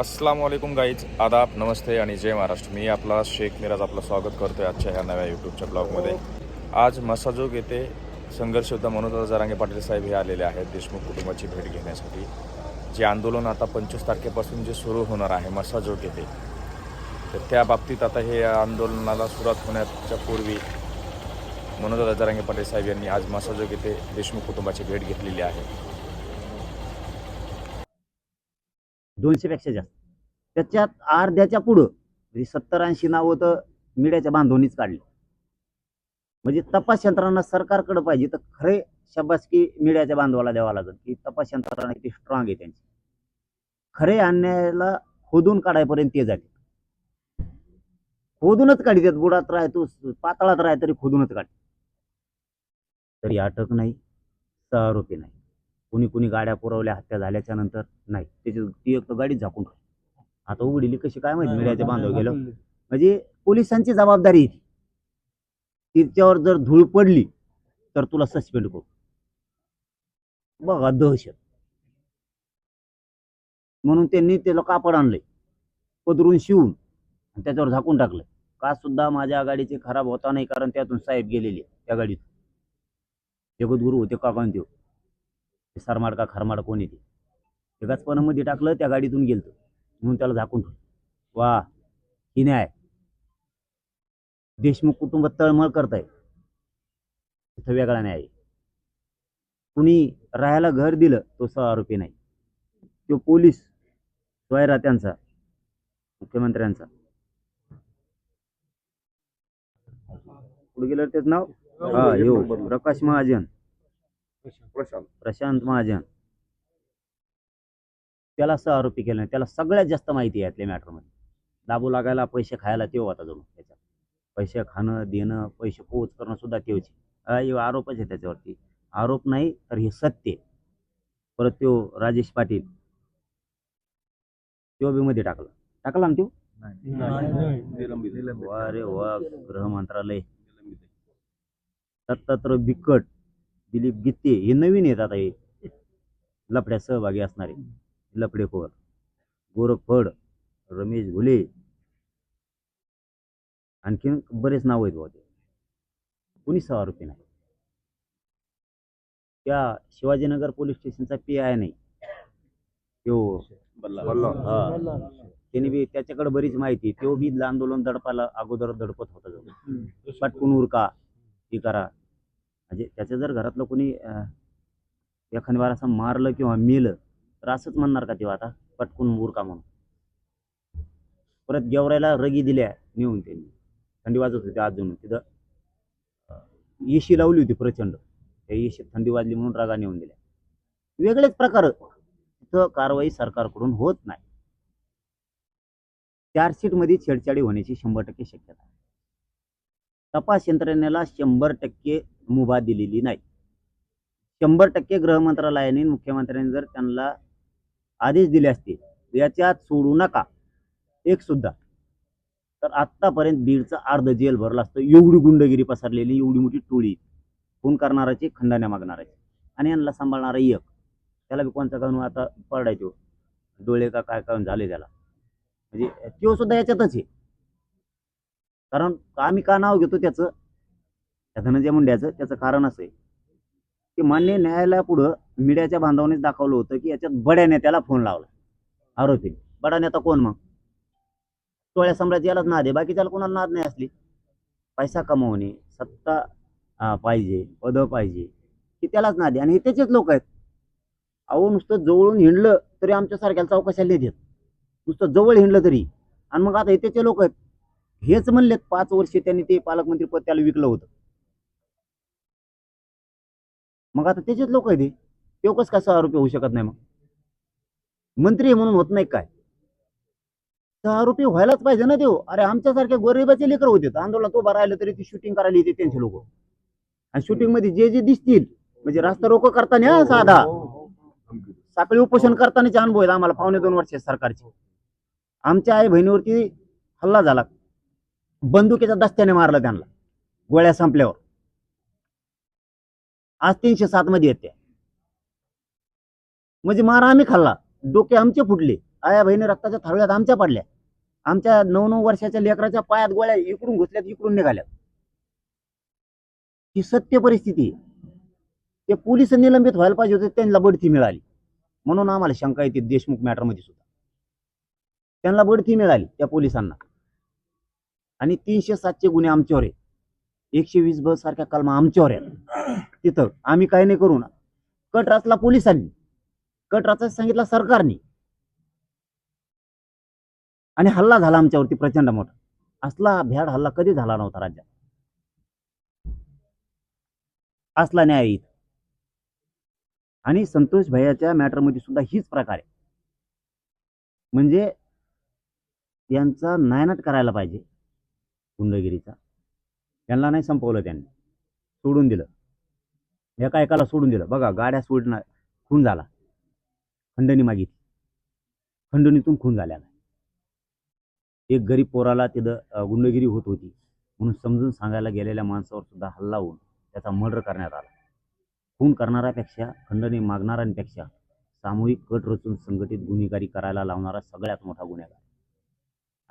अस्सलाम वालेकुम गाईज आदाब नमस्ते आणि जय महाराष्ट्र. मी आपला शेख मिराज आपलं स्वागत करतोय आजच्या ह्या नव्या यूट्यूबच्या ब्लॉगमध्ये आज मसाजोग येथे संघर्ष योद्धा मनोज जरांगे पाटील साहेब हे आलेले आहेत देशमुख कुटुंबाची भेट घेण्यासाठी. जे आंदोलन आता पंचवीस तारखेपासून जे सुरू होणार आहे मसाजोग येथे तर त्या बाबतीत आता हे आंदोलनाला सुरुवात होण्याच्या पूर्वी मनोज जरांगे पाटील साहेब यांनी आज मसाजोग येथे देशमुख कुटुंबाची भेट घेतलेली आहे. दोनशे पेक्षा जास्त. त्याच्यात अर्ध्याच्या पुढं म्हणजे सत्तर ऐंशी नावं तर मीडियाच्या बांधवणीच काढली. म्हणजे तपास यंत्रणा सरकारकडे पाहिजे तर खरे शब्बासकी मीडियाच्या बांधवाला द्यावा लागेल की तपास यंत्रणा किती स्ट्रॉंग आहे त्यांची. खरे अन्यायाला खोदून काढायपर्यंत ते जाते खोदूनच काढतात बुडात राह तू पातळात राह तरी खोदूनच काढ. तरी अटक नाही सह आरोपी नाही. कुणी कुणी गाड्या पुरवल्या हत्या झाल्याच्यानंतर नाही. त्याची ती एक तर गाडीच झाकून ठेवली. आता उघडली कशी काय माहिती? मीडियाच्या बांधव गेलो म्हणजे पोलिसांची जबाबदारी. तिच्यावर जर धूळ पडली तर तुला सस्पेंड करू. बघा दहशत. म्हणून त्यांनी त्याला कापड आणलंय. पदरून शिवून आणि त्याच्यावर झाकून टाकलंय. का सुद्धा माझ्या गाडीचे खराब होता नाही कारण त्यातून साहेब गेलेले त्या गाडीत जगद्गुरू होते काकांत देव ते सरमाड का खरमाड कोण येते एकाच पणामध्ये टाकलं त्या गाडीतून गेलतं. म्हणून त्याला झाकून ठेवलं. वा ही न्याय देशमुख कुटुंब तळमळ करताय. तिथं वेगळा न्याय आहे. कुणी राहायला घर दिलं तो सह आरोपी नाही. तो पोलीस त्यांचा मुख्यमंत्र्यांचा. पुढे गेलं त्याच नाव? हा यो प्रकाश महाजन. प्रशांत. प्रशांत. महाजन. त्याला सह आरोपी केलं त्याला सगळ्यात जास्त माहिती आहे यातल्या मॅटरमध्ये दाबू लागायला पैसे खायला तेव होता जणू त्याच्यात पैसे खाणं देणं पैसे पोच करणं सुद्धा तेवची आरोपच आहे त्याच्यावरती. आरोप नाही तर हे सत्य आहे. परत तो राजेश पाटील. तो बी मध्ये टाकला. टाकला ना तो वा रे वा गृह मंत्रालय. दत्तात्रय बिकट. दिलीप गित्ते हे नवीन आहेत आता हे. लफड्यात सहभागी असणारे. लफडेखोर. गोरख फड रमेश घुले. आणखीन बरेच नाव आहेत बहुतेक कुणी सह आरोपी नाही. त्या शिवाजीनगर पोलीस स्टेशनचा पी आय नाही. तो हा. त्याने बी त्याच्याकडे बरीच माहिती तो बी आंदोलन दडपाला अगोदर दडपत होता. पटकून उरका. ती करा. म्हणजे त्याचं जर घरातलं कोणी एखाद्या एखादी बार असं मारलं किंवा मेलं तर असंच म्हणणार का तेव्हा आता? पटकून मुरका म्हणून. परत गेवरायला रगी दिल्या नेऊन त्यांनी. थंडी वाजत होती अजून. तिथं येशी लावली होती प्रचंड. त्या येशीत थंडी वाजली म्हणून रागा नेऊन दिल्या. वेगळेच प्रकार. तिथं कारवाई सरकारकडून होत नाही. चार्जशीटमध्ये छेडछाडी होण्याची शंभर टक्के शक्यता आहे. तपास यंत्रणेला शंभर टक्के मुभा दिलेली नाही. शंभर टक्के गृह मंत्रालयाने मुख्यमंत्र्यांनी जर त्यांना आदेश दिले असते याच्यात सोडू नका. एक सुद्धा. तर आत्तापर्यंत बीडचं अर्ध जेल भरलं असतं. एवढी गुंडगिरी पसरलेली एवढी मोठी टोळी. खून करणाराची खंडाण्या मागणाराची आणि यांना सांभाळणारा एक. त्याला बी कोणता कानून आता पडायचो? डोळे का काय कानून झाले त्याला? म्हणजे तो सुद्धा याच्यातच आहे. कारण आम्ही का नाव घेतो त्याचं? त्या धनंजय मुंड्याचं त्याचं कारण असं आहे. की मान्य न्यायालयापुढं मीडियाच्या बांधवानेच दाखवलं होतं की याच्यात बड्या नेत्याला फोन लावला. आरोपी. बडा नेता कोण मग? टोळ्या साम्राज्यालाच यालाच नाद आहे. बाकीच्याला कोणाला नाद नाही असली? पैसा कमवणे सत्ता पाहिजे पद पाहिजे की त्यालाच नाद आहे. आणि हे त्याचेच लोक आहेत. अहो नुसतं जवळून हिंडलं तरी आमच्यासारख्याला चौकशाला देत. नुसतं जवळ हिंडलं तरी. आणि मग आता हे त्याचे लोक आहेत. हेच म्हणलेत पाच वर्ष त्यांनी ते पालकमंत्री पद त्याला विकलं होतं. मग आता त्याचेच लोक आहेत ते तो का सहा आरोपी होऊ शकत नाही मग? मंत्री आहे म्हणून होत नाही काय? सहा आरोपी व्हायलाच पाहिजे ना देव अरे आमच्यासारख्या गरिबाचे लेकर होते. आंदोलन तो राहिलं तरी ती शूटिंग करायला येते त्यांचे लोक. आणि शूटिंगमध्ये जे जे दिसतील म्हणजे रास्ता रोको करताना साधा. साखळी उपोषण करतानाचे अनुभव आहेत आम्हाला पावणे दोन वर्ष सरकारचे. आमच्या आई बहिणीवरती हल्ला झाला. बंदुकीच्या दस्त्याने मारला त्यांना. गोळ्या संपल्यावर. आज तीनशे सात मध्ये येते. म्हणजे मार आम्ही खाल्ला. डोके आमचे फुटले. आया बहिणी रक्ताच्या थाळव्यात आमच्या पडल्या. आमच्या नऊ नऊ वर्षाच्या लेकराच्या पायात गोळ्या इकडून घुसल्यात इकडून निघाल्यात. ही सत्य परिस्थिती ते पोलीस निलंबित व्हायला पाहिजे होते त्यांना बढती मिळाली. म्हणून आम्हाला शंका येते देशमुख मॅटरमध्ये सुद्धा. त्यांना बढती मिळाली त्या पोलिसांना. आणि तीनशे सातशे गुन्हे आमच्यावर आहे एकशे वीस ब सारख्या कलमा आमच्यावर आहेत. तिथं आम्ही काही नाही करू ना. कट रचला पोलिसांनी कट रचायला सांगितला सरकारने. आणि हल्ला झाला आमच्यावरती प्रचंड मोठा. असला भ्याड हल्ला कधी झाला नव्हता राज्यात? असला न्याय इथं. आणि संतोष भैयाच्या मॅटरमध्ये सुद्धा हीच प्रकार आहे. म्हणजे यांचा नायनाट करायला पाहिजे गुंडगिरीचा. त्यांना नाही संपवलं त्यांनी. सोडून दिलं. एका एकाला सोडून दिलं. बघा गाड्या सोडणार खून झाला. खंडणी मागितली. खंडणीतून खून झालेला एक गरीब पोराला तिथं गुंडगिरी होत होती. म्हणून समजून सांगायला गेलेल्या माणसावर सुद्धा हल्ला होऊन त्याचा मर्डर करण्यात आला. खून करणाऱ्यापेक्षा खंडणी मागणाऱ्यांपेक्षा सामूहिक कट रचून संघटित गुन्हेगारी करायला लावणारा सगळ्यात मोठा गुन्हेगार.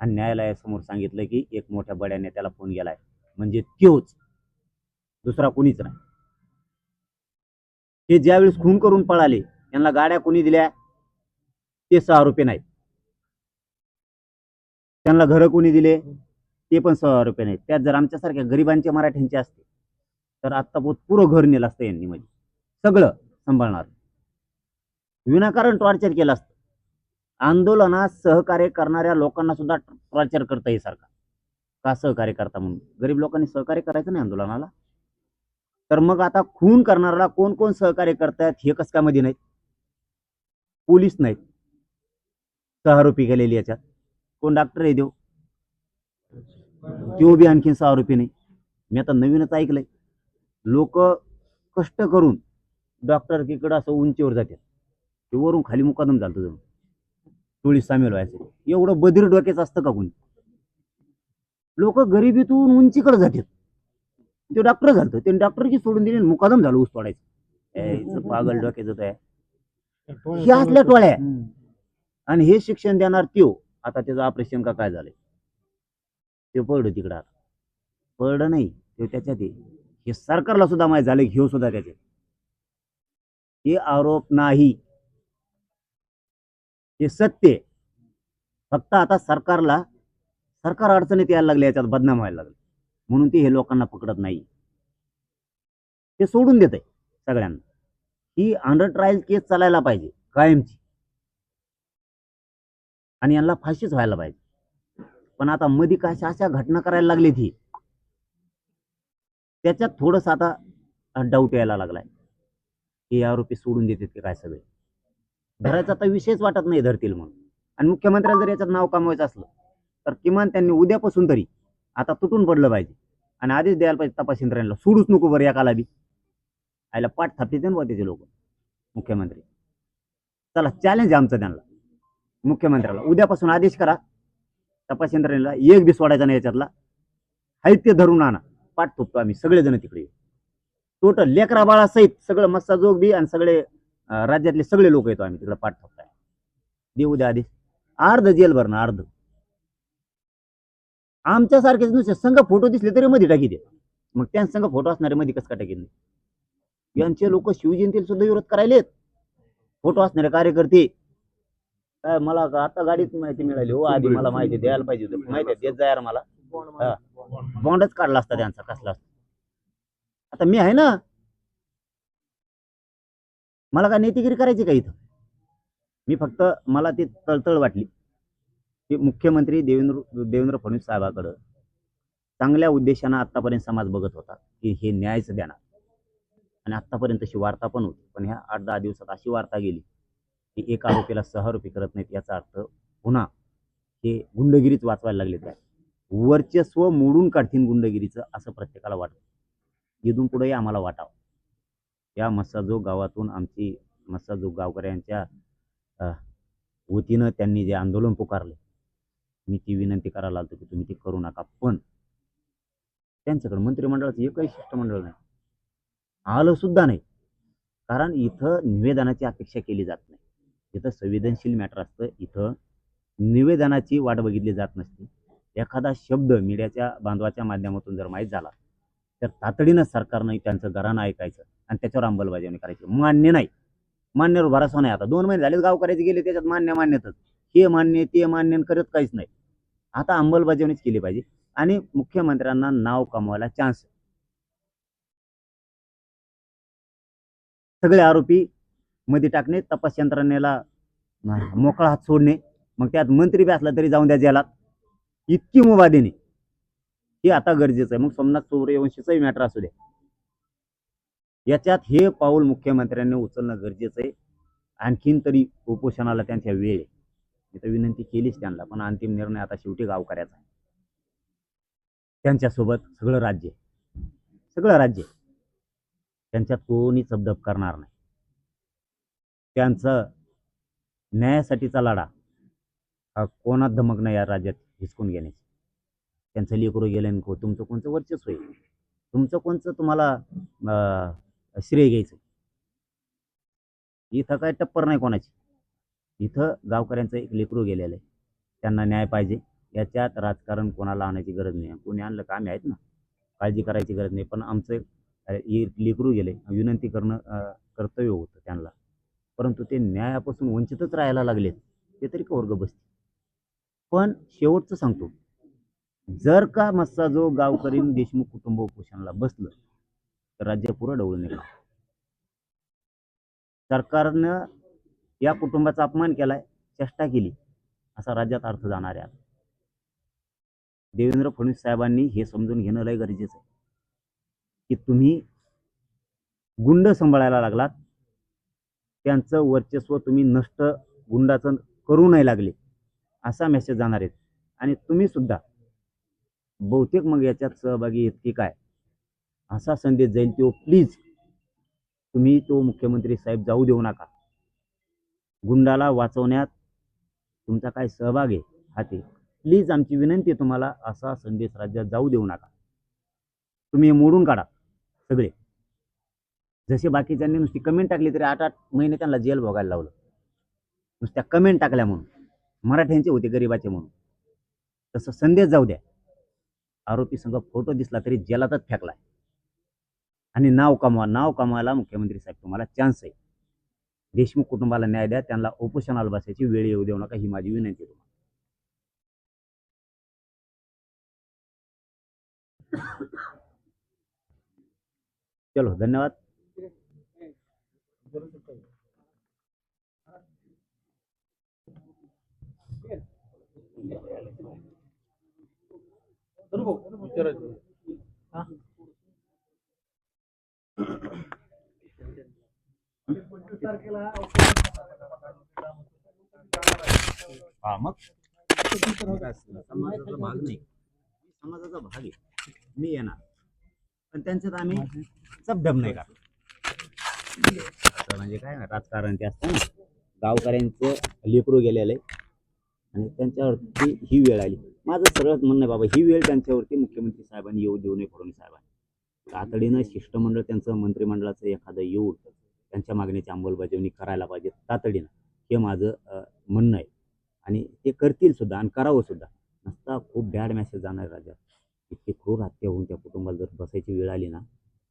आणि न्यायालयासमोर सांगितलं की एक मोठ्या बड्या नेत्याला फोन गेलाय म्हणजे त्योच. दुसरा कोणीच नाही. हे ज्यावेळेस खून करून पळाले यांना गाड्या कोणी दिल्या? ते सहा रुपये नाहीत. त्यांना घरं कोणी दिले? ते पण सहा रुपये नाहीत. त्यात जर आमच्यासारख्या गरिबांच्या मराठ्यांचे असते तर आत्ता पोत पुरं घर नेलं असतं यांनी म्हणजे. सगळं सांभाळणार. विनाकारण टॉर्चर केलं असतं. आंदोलनात सहकार्य करणाऱ्या लोकांना सुद्धा टॉर्चर करता येईल सारखा का सहकार्य करता म्हणून? गरीब लोकांनी सहकार्य करायचं नाही आंदोलनाला? तर मग आता खून करणाऱ्याला कोण कोण सहकार्य करतायत हे कस काय मध्ये नाहीत. पोलीस नाहीत. सहारोपी गेलेली याच्यात. कोण डॉक्टर आहे देव तो बी आणखीन सहारोपी नाही. मी आता नवीनच ऐकलंय. लोक कष्ट करून डॉक्टर तिकडं असं उंचीवर जातात. ते वरून खाली मुकादम झालं जाऊन. टोळी सामील व्हायचं. एवढं बधीर डोक्याचं असतं का कोणी? लोक गरिबीतून उंचीकडे जातात. ते डॉक्टर झालं ते डॉक्टरची सोडून दिली आणि मुकादम झालं ऊस तोडायचं. ए, इथं पागल डोक्याचं आहे हे असल्या टोळ्या. आणि हे शिक्षण देणार त्यो. आता त्याचं ऑपरेशन का काय झालंय? ते पडलं तिकडं आता. पडलं नाही. ते त्याच्यात आहे. हे सरकारला सुद्धा माहीत झालं घेऊ सुद्धा त्याचे हे आरोप नाही. हे सत्य आहे. फक्त आता सरकारला सरकार अडचणीत यायला लागले याच्यात बदनाम व्हायला लागले. म्हणून ते हे लोकांना पकडत नाही. ते सोडून देत आहे सगळ्यांना. ही अंडर ट्रायल केस चालायला पाहिजे कायमची. आणि यांना फाशीच व्हायला पाहिजे. पण आता मध्ये कशा अशा घटना करायला लागली ती त्याच्यात थोडस आता डाऊट यायला लागलाय. हे आरोपी सोडून देतात की काय सगळे? धरायचा तर विषयच वाटत नाही धरतील म्हणून. आणि मुख्यमंत्र्याला जर याच्यात नाव कमवायचं असलं तर किमान त्यांनी उद्यापासून तरी आता तुटून पडलं पाहिजे. आणि आधीच द्यायला पाहिजे तपास यंत्रणेला. सोडूच नको बरं एकाला बी आयला पाठ थापते ना त्याचे लोक. मुख्यमंत्री. चला चॅलेंज आहे आमचं त्यांना. मुख्यमंत्र्याला. उद्यापासून आदेश करा. तपास यंत्रणेला एक बी सोडायचा नाही याच्यातला. हाय ते धरून आणा. पाठ थोपतो आम्ही सगळेजण तिकडे. टोटल लेकरा बाळासहित सगळं मस्सा जोग बी आणि सगळे राज्यातले सगळे लोक येतो आम्ही तिकडे पाठ थोपताय. देऊ द्या आदेश. अर्ध जेल भरणं अर्ध. आमच्यासारखेच नुसते संघ फोटो दिसले तरी मध्ये टाकी दे. मग त्यांचा संघ फोटो असणारे मध्ये कसं काय टाकीत नाही? यांचे लोक शिवजयंतीला सुद्धा विरोध करायलेत. फोटो असणारे कार्यकर्ते. काय मला आता गाडीत माहिती मिळाली हो आधी मला माहिती द्यायला पाहिजे होती. माहिती देत जा यार मला. बॉन्डच काढला असता त्यांचा कसला असता. आता मी आहे ना मला काय नेतेगिरी करायची का इथं? मी फक्त मला ती तळतळ वाटली. की मुख्यमंत्री देवेंद्र देवेंद्र फडणवीस साहेबाकडं चांगल्या उद्देशानं आत्तापर्यंत समाज बघत होता की हे न्यायच देणार. आणि आत्तापर्यंत अशी वार्ता पण होती. पण ह्या आठ दहा दिवसात अशी वार्ता गेली की एक आरोपीला सहा आरोपी करत नाहीत याचा अर्थ पुन्हा हे गुंडगिरीच वाचवायला लागले काय वर्चस्व मोडून काढतील गुंडगिरीचं असं प्रत्येकाला वाटतं. इथून पुढेही आम्हाला वाटावं. या मस्साजोग गावातून आमची मस्साजोग गावकऱ्यांच्या वतीनं त्यांनी जे आंदोलन पुकारले मी ती विनंती करायला आलो की तुम्ही ते करू नका. पण त्यांच्याकडे मंत्रिमंडळाचं एकही शिष्टमंडळ नाही. आलं सुद्धा नाही. कारण इथं निवेदनाची अपेक्षा केली जात नाही. इथं संवेदनशील मॅटर असतं. इथं निवेदनाची वाट बघितली जात नसते. एखादा शब्द मीडियाच्या बांधवाच्या माध्यमातून जर माहीत झाला तर तातडीनं सरकारनं त्यांचं घरानं ऐकायचं आणि त्याच्यावर अंमलबजावणी करायची. मान्य नाही. मान्यवर भरोसा नाही आता. दोन महिने झाले गावकऱ्याचे गेले त्याच्यात मान्य मान्यतच. हे मान्य ते मान्य करत काहीच नाही. आता अंमलबजावणीच केली पाहिजे. आणि मुख्यमंत्र्यांना नाव कमवायला चान्स सगळे आरोपी मध्ये टाकणे तपास यंत्रणेला मोकळा हात सोडणे मग त्यात मंत्री बी असला तरी जाऊन द्या जेलात. इतकी मुभा देणे हे आता गरजेचं आहे. मग सोमनाथ सूर्यवंशीचाही मॅटर असू द्या. याच्यात हे पाऊल मुख्यमंत्र्यांनी उचलणं गरजेचं आहे. आणखीन तरी उपोषणाला त्यांच्या वेळ आहे. मी तर विनंती केलीच त्यांना पण अंतिम निर्णय आता शेवटी गावकऱ्याचा आहे. त्यांच्यासोबत सगळं राज्य सगळं राज्य त्यांच्यात कोणी चपदप करणार नाही. त्यांचं न्यायासाठीचा लढा हा कोणात धमक नाही या राज्यात हिसकून घेण्याची. त्यांचं लेकरू गेलं नको तुमचं कोणचं वर्चस्व आहे? तुमचं कोणचं तुम्हाला अं, श्रेय घ्यायचं इथं काय टप्पर नाही कोणाची. इथं गावकऱ्यांचं एक लेकरू गेलेलं आहे. त्यांना न्याय पाहिजे. याच्यात राजकारण कोणाला आणायची गरज नाही. कोणी आणलं का आम्ही आहेत ना. काळजी करायची गरज नाही. पण आमचं लेकरू गेले. विनंती करणं कर्तव्य होतं त्यांना. परंतु ते न्यायापासून वंचितच राहायला लागलेत. ते तरी का वर्ग बसते पण शेवटचं सांगतो. जर का मस्सा जो गावकरी देशमुख कुटुंब उपोषणाला बसलं तर राज्य पुरं डवळून निघालं सरकारनं या कुटुंबाचा अपमान केलाय चेष्टा केली. असा राज्यात अर्थ जाणार आहे. देवेंद्र फडणवीस साहेबांनी हे समजून घेणं लय गरजेचं आहे. की तुम्ही गुंड सांभाळायला लागलात. त्यांचं वर्चस्व तुम्ही नष्ट गुंडाचं करू नाही लागले. असा मेसेज जाणार आहेत आणि तुम्ही सुद्धा बहुतेक मग याच्यात सहभागी आहेत की काय? असा संदेश जाईल तो प्लीज तुम्ही तो मुख्यमंत्री साहेब जाऊ देऊ नका. गुंडाला वाचवण्यात तुमचा काय सहभाग आहे? हा ते. प्लीज आमची विनंती आहे तुम्हाला असा संदेश राज्यात जाऊ देऊ नका. तुम्ही हे मोडून काढा सगळे. जसे बाकीच्यांनी नुसती कमेंट टाकली तरी आठ आठ महिने त्यांना जेल भोगायला लावलं. नुसत्या कमेंट टाकल्या म्हणून. मराठ्यांचे होते गरिबाचे म्हणून. तसं संदेश जाऊ द्या. आरोपी संघ फोटो दिसला तरी जेलातच फेकलाय. आणि नाव कमवा नाव कमवायला मुख्यमंत्री साहेब तुम्हाला चान्स आहे. देशमुख कुटुंबाला न्याय द्या त्यांना उपोषणाला बसायची वेळ येऊ देऊ नका ही माझी विनंती तुम्हाला. चलो धन्यवाद. हा. मग? समाजाचा भाग नाही. समाजाचा भाग आहे. मी येणार. पण त्यांच्यात आम्ही सबडम नाही का म्हणजे काय ना राजकारण ते असतं ना. गावकऱ्यांचं लेकरू गेलेलं आहे. आणि त्यांच्यावरती ही वेळ आली. माझं सरळ म्हणणं आहे बाबा ही वेळ त्यांच्यावरती मुख्यमंत्री साहेबांनी येऊ देऊ नये फडणवीस साहेबांनी. तातडीनं शिष्टमंडळ त्यांचं मंत्रिमंडळाचं एखादं येऊन त्यांच्या मागणीची अंमलबजावणी करायला पाहिजे तातडीनं. हे माझं म्हणणं आहे. आणि ते करतील सुद्धा आणि करावं सुद्धा. नसता खूप बॅड मॅसेज जाणार राज्यात इतकी क्रूर हत्या होऊन त्या कुटुंबाला जर बसायची वेळ आली ना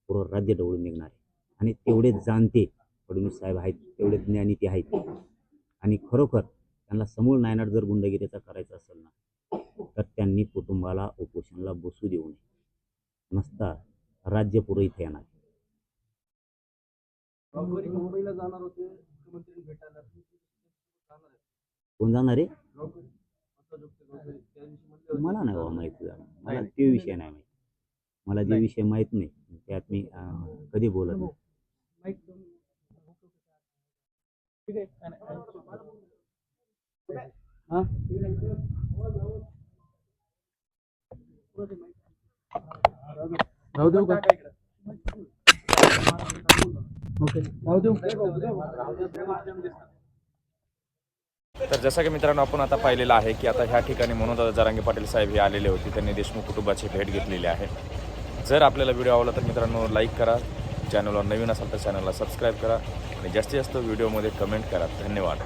पूर्ण राज्य डवळून निघणार आहे. आणि तेवढे जाणते फडणवीस साहेब आहेत तेवढे ज्ञानी ते आहेत. आणि खरोखर त्यांना समूळ नायनाट जर गुंडगिरीचा करायचा असेल ना तर त्यांनी कुटुंबाला उपोषणाला बसू देऊ नये. नसता राज्य पुरं इथे येणार. गावकरी मुंबईला जाणार होते मुख्यमंत्री भेटायला. जाणार आहे. कोण जाणार आहे? गावकरी आता जो ते गावकरी त्या दिवशी म्हणले होते. मला नाही बाबा माहिती मला नाही. ते विषय नाही माहिती. मला जे नाही. विषय माहीत नाही त्यात मी अं, कधी बोलत नाही. माईक दोन- ठीक आहे. काय नाही. हा? राहू देऊ का तर जसं की मित्रांनो आपण आता पाहिलेलं आहे की आता ह्या ठिकाणी मनोज जरांगे पाटील साहेब हे आलेले होते. त्यांनी देशमुख कुटुंबाची भेट घेतलेली आहे. जर आपल्याला व्हिडिओ आवडला तर मित्रांनो लाईक करा. चॅनलवर नवीन असाल तर चॅनलला सबस्क्राईब करा. आणि जास्तीत जास्त व्हिडिओमध्ये कमेंट करा. धन्यवाद.